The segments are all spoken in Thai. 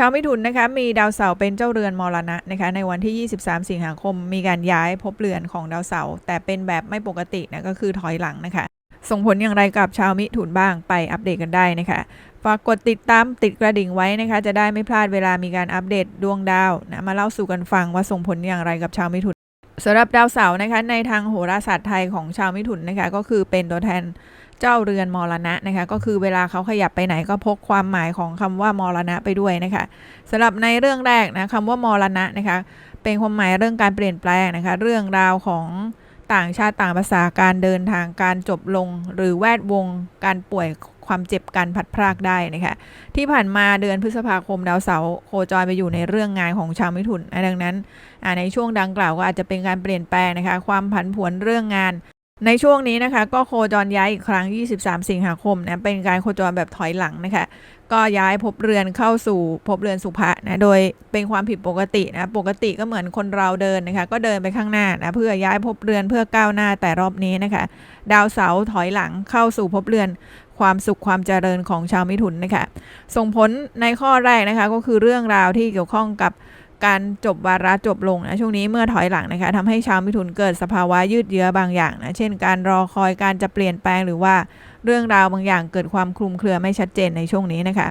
ชาวมิถุนนะคะมีดาวเสาร์เป็นเจ้าเรือนมรณะนะคะในวันที่ 23 สิงหาคม มีการย้ายภพเรือนของดาวเสาร์แต่เป็นแบบไม่ปกตินะก็คือถอยหลังนะคะ ส่งผลอย่างไรกับชาวมิถุนบ้างไปอัปเดตกันได้นะคะฝากกดติดตามติดกระดิ่งไว้นะคะ จะได้ไม่พลาดเวลามีการอัปเดตดวงดาวนะมาเล่าสู่กันฟังว่าส่งผลอย่างไรกับชาวมิถุนสำหรับดาวเสาร์นะคะในทางโหราศาสตร์ไทยของชาวมิถุนนะคะก็คือเป็นตัวแทน เจ้าเรือนมรณะนะคะ ก็คือเวลาเขาขยับไปไหนก็พกความหมายของคำว่ามรณะไปด้วยนะคะสำหรับในเรื่องแรกนะคำว่ามรณะนะคะ เป็นความหมายเรื่องการเปลี่ยนแปลงนะคะ เรื่องราวของต่างชาติต่างภาษาการเดินทางการจบลง หรือแวดวงการป่วยความเจ็บการผัดพรากได้นะคะที่ผ่านมาเดือนพฤษภาคมดาวเสาร์โคจรไปอยู่ในเรื่องงานของชาวมิถุนดังนั้นในช่วงดังกล่าวก็อาจจะเป็นการเปลี่ยนแปลงนะคะความผันผวนเรื่องงาน ในช่วงนี้นะคะก็โคจรย้ายอีกครั้ง 23 สิงหาคมนะเป็นการโคจรแบบถอยหลังนะคะ ก็ย้ายภพเรือนเข้าสู่ภพเรือนสุภะนะโดยเป็นความผิดปกตินะปกติก็เหมือนคนเราเดินนะคะ ก็เดินไปข้างหน้านะเพื่อย้ายภพเรือนเพื่อก้าวหน้าแต่รอบนี้นะคะ ดาวเสาร์ถอยหลังเข้าสู่ภพเรือนความสุขความเจริญของชาวมิถุนนะคะ ส่งผลในข้อแรกนะคะก็คือเรื่องราวที่เกี่ยวข้องกับ การจบวาระจบลงนะช่วงนี้เมื่อถอยหลังนะคะทำให้ชาวมิถุนเกิดสภาวะยืดเยื้อบางอย่างนะเช่น การรอคอยการจะเปลี่ยนแปลงหรือว่าเรื่องราวบางอย่างเกิดความคลุมเครือไม่ชัดเจนในช่วงนี้นะคะ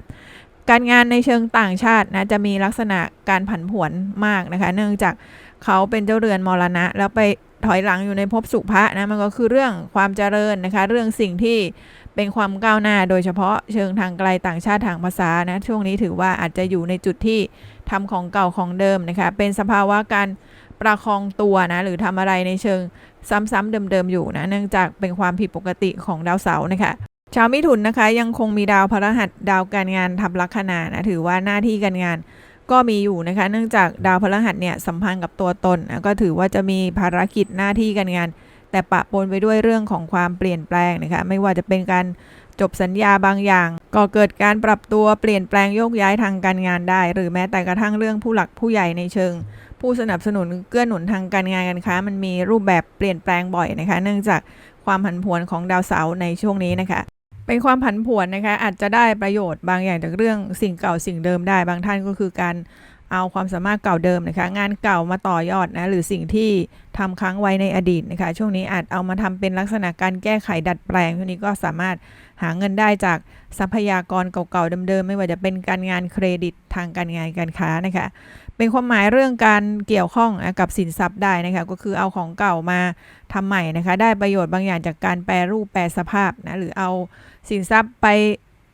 การงานในเชิงต่างชาตินะจะมีลักษณะการผันผวนมากนะคะ เนื่องจากเขาเป็นเจ้าเรือนมรณะ แล้วไปถอยหลังอยู่ในภพสุภะนะมันก็คือเรื่องความเจริญนะคะ เรื่องสิ่งที่ เป็นความก้าวหน้าโดยเฉพาะเชิงทางไกลต่างชาติทางภาษานะช่วงนี้ถือว่าอาจจะอยู่ในจุดที่ทำของเก่าของเดิมนะคะเป็นสภาวะการประคองตัวนะหรือทำอะไรในเชิงซ้ำๆเดิมๆอยู่นะเนื่องจากเป็นความผิดปกติของดาวเสาร์นะคะชาวมิถุนนะคะยังคงมีดาวพฤหัสดาวการงานทับลัคนานะถือว่าหน้าที่การงานก็มีอยู่นะคะ เนื่องจากดาวพฤหัสเนี่ยสัมพันธ์กับตัวตนนะก็ถือว่าจะมีภารกิจหน้าที่การงาน แต่ปะปนไปด้วยเรื่องของความเปลี่ยนแปลงนะคะไม่ว่าจะเป็นการจบสัญญาบางอย่าง ก็เกิดการปรับตัวเปลี่ยนแปลงโยกย้ายทางการงานได้ หรือแม้แต่กระทั่งเรื่องผู้หลักผู้ใหญ่ในเชิง ผู้สนับสนุนเกื้อหนุนทางการงานกันค้ามันมีรูปแบบเปลี่ยนแปลงบ่อยนะคะ เนื่องจากความผันผวนของดาวเสาร์ในช่วงนี้นะคะเป็นความผันผวนนะคะอาจจะได้ประโยชน์บางอย่างจากเรื่องสิ่งเก่าสิ่งเดิมได้บางท่านก็คือการ เอาความสามารถเก่าเดิมนะคะ งานเก่ามาต่อยอดนะหรือสิ่งที่ทำค้างไว้ในอดีตนะคะ ช่วงนี้อาจเอามาทำเป็นลักษณะการแก้ไขดัดแปลงช่วงนี้ก็สามารถหาเงินได้จากทรัพยากรเก่าๆเดิมๆไม่ว่าจะเป็นการงานเครดิตทางการงานการค้านะคะ เป็นความหมายเรื่องการเกี่ยวข้องกับสินทรัพย์ได้นะคะ ก็คือเอาของเก่ามาทำใหม่นะคะ ได้ประโยชน์บางอย่างจากการแปรรูปแปรสภาพนะหรือเอาสินทรัพย์ไป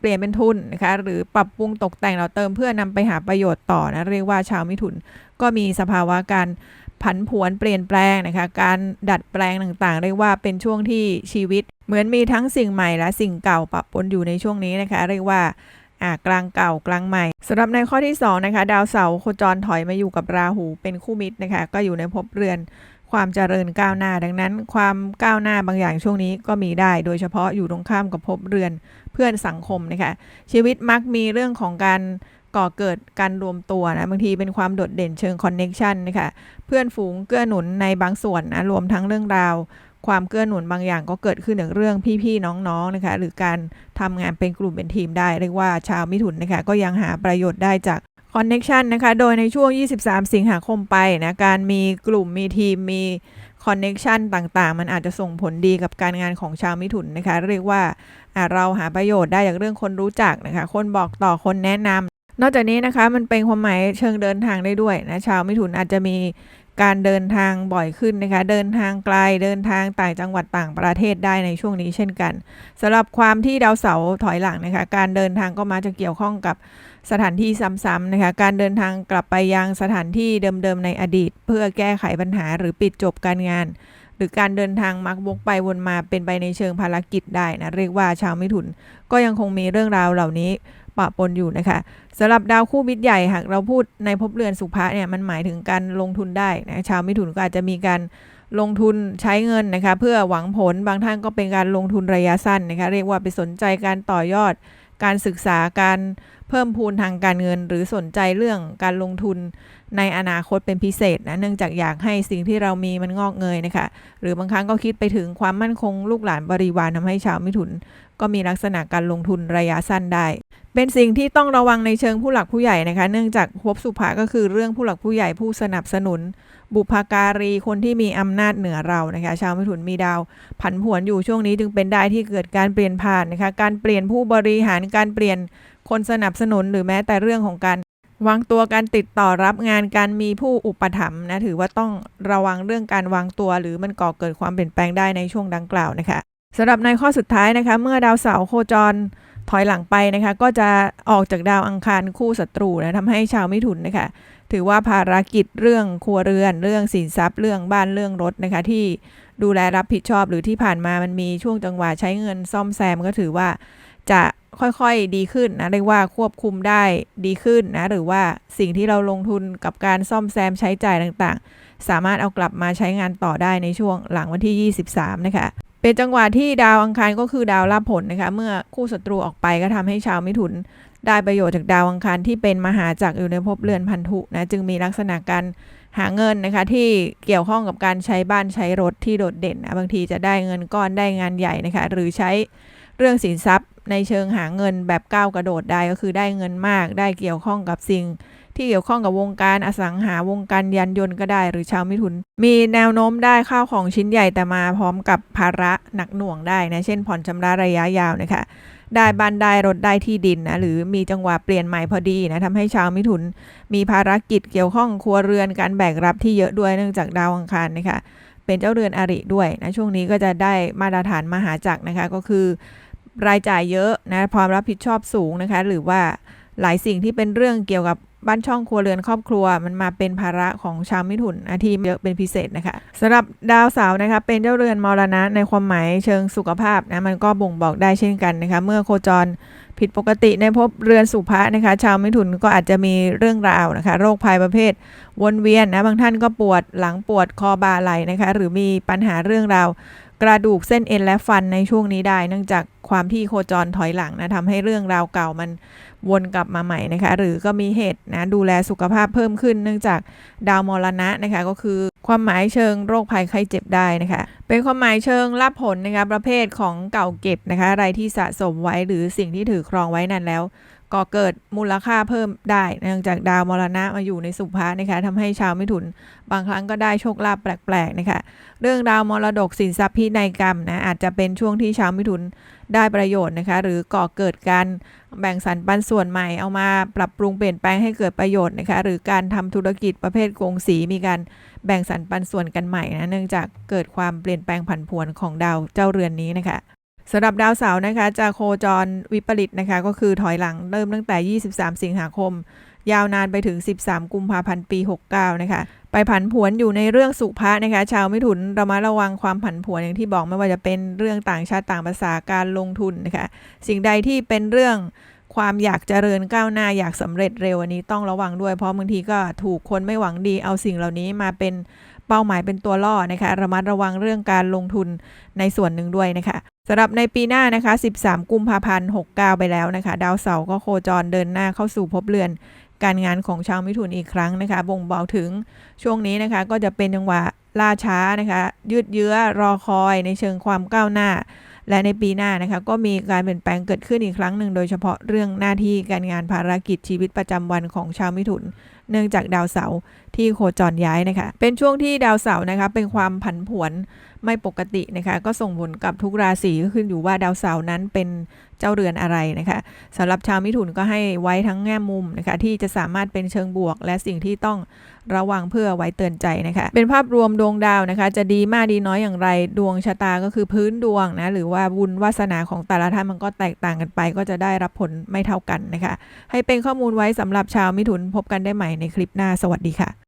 ปลี่ยนเป็นทุนนะคะหรือปรับปรุงตกแต่งเราเติมเพื่อนำไปหาประโยชน์ต่อนะเรียกว่าชาวมิถุนก็มีสภาวะการผันผวนเปลี่ยนแปลงนะคะการดัดแปลงต่างๆ เรียกว่าเป็นช่วงที่ชีวิต เหมือนมีทั้งสิ่งใหม่และสิ่งเก่าปะปนอยู่ในช่วงนี้นะคะ เรียกว่าอ่ากลางเก่ากลางใหม่สำหรับในข้อที่2นะคะดาวเสาร์โคจรถอยมาอยู่กับราหูเป็นคู่มิตรนะคะก็อยู่ในภพเรือน ความเจริญก้าวหน้าดังนั้น ความก้าวหน้าบางอย่างช่วงนี้ก็มีได้ โดยเฉพาะอยู่ตรงข้ามกับภพเรือนเพื่อนสังคมนะคะชีวิตมักมีเรื่องของการก่อเกิดการรวมตัวนะบางทีเป็นความโดดเด่นเชิงคอนเน็ชันนะคะเพื่อนฝูงเกื้อหนุนในบางส่วนนะรวมทั้งเรื่องราว ความเกื้อหนุนบางอย่างก็เกิดขึ้นถึงเรื่องพี่ๆน้องๆนะคะหรือการทำงานเป็นกลุ่มเป็นทีมได้เรียกว่าชาวมิถุนนะคะก็ยังหาประโยชน์ได้จาก คอนเน็ชันนะคะ โดยในช่วง 23 สิงหาคมไปนะ การมีกลุ่มมีทีมมีคอนเน็ชันต่างๆ มันอาจจะส่งผลดีกับการงานของชาวมิถุนนะคะ เรียกว่าเราหาประโยชน์ได้จากเรื่องคนรู้จักนะคะ คนบอกต่อคนแนะนำนอกจากนี้นะคะมันเป็นความหมายเชิงเดินทางได้ด้วยนะชาวมิถุนอาจจะมี การเดินทางบ่อยขึ้นนะคะ เดินทางไกล เดินทางต่างจังหวัดต่างประเทศได้ในช่วงนี้เช่นกันสำหรับความที่ดาวเสาร์ถอยหลังนะคะ การเดินทางก็มาจะเกี่ยวข้องกับสถานที่ซ้ำๆนะคะ การเดินทางกลับไปยังสถานที่เดิมๆในอดีต เพื่อแก้ไขปัญหาหรือปิดจบการงาน หรือการเดินทางมักวกไปวนมาเป็นไปในเชิงภารกิจได้นะเรียกว่าชาวมิถุน ก็ยังคงมีเรื่องราวเหล่านี้ ปะปนอยู่นะคะสำหรับดาวคู่มิตรใหญ่หากเราพูดในภพเรือนสุภะเนี่ยมันหมายถึงการลงทุนได้นะชาวมิถุนก็อาจจะมีการลงทุนใช้เงินนะคะเพื่อหวังผลบางท่านก็เป็นการลงทุนระยะสั้นนะคะเรียกว่าไปสนใจการต่อยอด การศึกษาการเพิ่มพูนทางการเงิน หรือสนใจเรื่องการลงทุนในอนาคตเป็นพิเศษนะเนื่องจากอยากให้สิ่งที่เรามีมันงอกเงยนะคะหรือบางครั้งก็คิดไปถึงความมั่นคงลูกหลานบริวารทำให้ชาวมิถุน ก็มีลักษณะการลงทุนระยะสั้นได้ เป็นสิ่งที่ต้องระวังในเชิงผู้หลักผู้ใหญ่นะคะ เนื่องจากภพสุภะก็คือเรื่องผู้หลักผู้ใหญ่ผู้สนับสนุน บุพการีคนที่มีอำนาจเหนือเรานะคะ ชาวมิถุนมีดาว ผันผวนอยู่ช่วงนี้จึงเป็นได้ที่เกิดการเปลี่ยนผ่านนะคะ การเปลี่ยนผู้บริหารการเปลี่ยนคนสนับสนุนหรือแม้แต่เรื่องของการวางตัวการติดต่อรับงานการมีผู้อุปถัมภ์นะถือว่าต้องระวังเรื่องการวางตัว หรือมันก่อเกิดความเปลี่ยนแปลงได้ในช่วงดังกล่าวนะคะ สำหรับในข้อสุดท้ายนะคะ เมื่อดาวเสาร์โคจรถอยหลังไปนะคะ ก็จะออกจากดาวอังคารคู่ศัตรูนะทำให้ชาวมิถุนนะคะ ถือว่าภารกิจเรื่องครัวเรือน เรื่องสินทรัพย์ เรื่องบ้านเรื่องรถนะคะ ที่ดูแลรับผิดชอบหรือที่ผ่านมามันมีช่วงจังหวะใช้เงินซ่อมแซมก็ถือว่าจะค่อยๆดีขึ้นนะเรียกว่าควบคุมได้ดีขึ้นนะหรือว่าสิ่งที่เราลงทุนกับการซ่อมแซมใช้จ่ายต่างๆ สามารถเอากลับมาใช้งานต่อได้ในช่วงหลังวันที่ 23 นะคะ เป็นจังหวะที่ดาวอังคารก็คือดาวลาภผลนะคะ เมื่อคู่ศัตรูออกไปก็ทำให้ชาวมิถุน ได้ประโยชน์จากดาวอังคารที่เป็นมหาจักรอยู่ในภพเรือนพันธุนะจึงมีลักษณะการหาเงินนะคะที่เกี่ยวข้องกับการใช้บ้านใช้รถที่โดดเด่นนะบางทีจะได้เงินก้อนได้งานใหญ่นะคะหรือใช้เรื่องสินทรัพย์ในเชิงหาเงินแบบก้าวกระโดดได้ก็คือได้เงินมาก ได้เกี่ยวข้องกับสิ่ง ที่เกี่ยวข้องกับวงการอสังหาวงการยานยนต์ก็ได้ หรือชาวมิถุน มีแนวโน้มได้ข้าวของชิ้นใหญ่แต่มาพร้อมกับภาระหนักหน่วงได้นะเช่นผ่อนชำระระยะยาวนะคะได้บ้านได้รถได้ที่ดินนะหรือมีจังหวะเปลี่ยนใหม่พอดีนะทำให้ชาวมิถุน มีภารกิจเกี่ยวข้องครัวเรือนการแบกรับที่เยอะด้วยเนื่องจากดาวอังคารนะคะเป็นเจ้าเรือนอริด้วยนะช่วงนี้ก็จะได้มาตรฐานมหาจักรนะคะก็คือ รายจ่ายเยอะนะความรับผิดชอบสูงนะคะหรือว่าหลายสิ่งที่เป็นเรื่องเกี่ยวกับ บ้านช่องครัวเรือนครอบครัว มันมาเป็นภาระของชาวมิถุนอาทีเยอะเป็นพิเศษนะคะสำหรับดาวเสาร์นะคะเป็นเจ้าเรือนมรณะในความหมายเชิงสุขภาพนะมันก็บ่งบอกได้เช่นกันนะคะเมื่อโคจรผิดปกติในภพเรือนสุภะนะคะชาวมิถุนก็อาจจะมีเรื่องราวนะคะโรคภัยประเภท วนเวียนนะบางท่านก็ปวดหลังปวดคอบ่าไหล่นะคะหรือมีปัญหาเรื่องราวกระดูกเส้นเอ็นและฟันในช่วงนี้ได้ เนื่องจากความที่โคจรถอยหลังนะทำให้เรื่องราวเก่ามัน วนกลับมาใหม่นะคะ หรือก็มีเหตุนะดูแลสุขภาพเพิ่มขึ้น เนื่องจากดาวมรณะนะคะก็คือความหมายเชิงโรคภัยไข้เจ็บได้นะคะ เป็นความหมายเชิงรับผลนะคะประเภทของเก่าเก็บนะคะ อะไรที่สะสมไว้หรือสิ่งที่ถือครองไว้นานแล้ว ก็เกิดมูลค่าเพิ่มได้เนื่องจากดาวมรณะมาอยู่ในสุภานะคะทำให้ชาวมิถุนบางครั้งก็ได้โชคลาภแปลกๆนะคะเรื่องดาวมรดกสินทรัพย์พินัยกรรมนะอาจจะเป็นช่วงที่ชาวมิถุนได้ประโยชน์นะคะหรือก่อเกิดการแบ่งสรรปันส่วนใหม่เอามาปรับปรุงเปลี่ยนแปลงให้เกิดประโยชน์นะคะหรือการทำธุรกิจประเภทโกงสีมีการแบ่งสรรปันส่วนกันใหม่นะเนื่องจากเกิดความเปลี่ยนแปลงผันผวนของดาวเจ้าเรือนนี้นะคะ สำหรับดาวเสาร์นะคะจะโคจรวิปริตนะคะ ก็คือถอยหลังเริ่มตั้งแต่ 23 สิงหาคม ยาวนานไปถึง 13 กุมภาพันธ์ปี 69 นะคะ ไปผันผวนอยู่ในเรื่องสุภาษนะคะ ชาวมิถุนเรามาระวังความผันผวนอย่างที่บอกไม่ว่าจะเป็นเรื่องต่างชาติต่างภาษาการลงทุนนะคะ สิ่งใดที่เป็นเรื่องความอยากเจริญก้าวหน้าอยากสำเร็จเร็วอันนี้ต้องระวังด้วยเพราะบางทีก็ถูกคนไม่หวังดีเอาสิ่งเหล่านี้มาเป็นเป้าหมายเป็นตัวล่อนะคะ ระมัดระวังเรื่องการลงทุนในส่วนหนึ่งด้วยนะคะ สำหรับในปีหน้านะคะ 13 กุมภาพันธ์ 69 ไปแล้วนะคะ ดาวเสาร์ก็โคจรเดินหน้าเข้าสู่ภพเรือน การงานของชาวมิถุนอีกครั้งนะคะ บ่งบอกถึงช่วงนี้นะคะ ก็จะเป็นจังหวะล่าช้านะคะ ยืดเยื้อรอคอยในเชิงความก้าวหน้า และในปีหน้านะคะก็มีการเปลี่ยนแปลงเกิดขึ้นอีกครั้งหนึ่งโดยเฉพาะเรื่องหน้าที่การงานภารกิจชีวิตประจำวันของชาวมิถุน เนื่องจากดาวเสาร์ที่โคจรย้ายนะคะ เป็นช่วงที่ดาวเสาร์นะคะเป็นความผันผวนไม่ปกตินะคะ ก็ส่งผลกับทุกราศีก็ขึ้นอยู่ว่าดาวเสาร์นั้นเป็น เจ้าเรือนอะไรนะคะสำหรับชาวมิถุนก็ให้ไว้ทั้งแง่มุมนะคะที่จะสามารถเป็นเชิงบวก และสิ่งที่ต้องระวังเพื่อไว้เตือนใจนะคะ เป็นภาพรวมดวงดาวนะคะ จะดีมากดีน้อยอย่างไร ดวงชะตาก็คือพื้นดวงนะหรือว่าบุญวาสนาของแต่ละท่านมันก็แตกต่างกันไป ก็จะได้รับผลไม่เท่ากันนะคะ ให้เป็นข้อมูลไว้สำหรับชาวมิถุนพบกันได้ใหม่ในคลิปหน้าสวัสดีค่ะ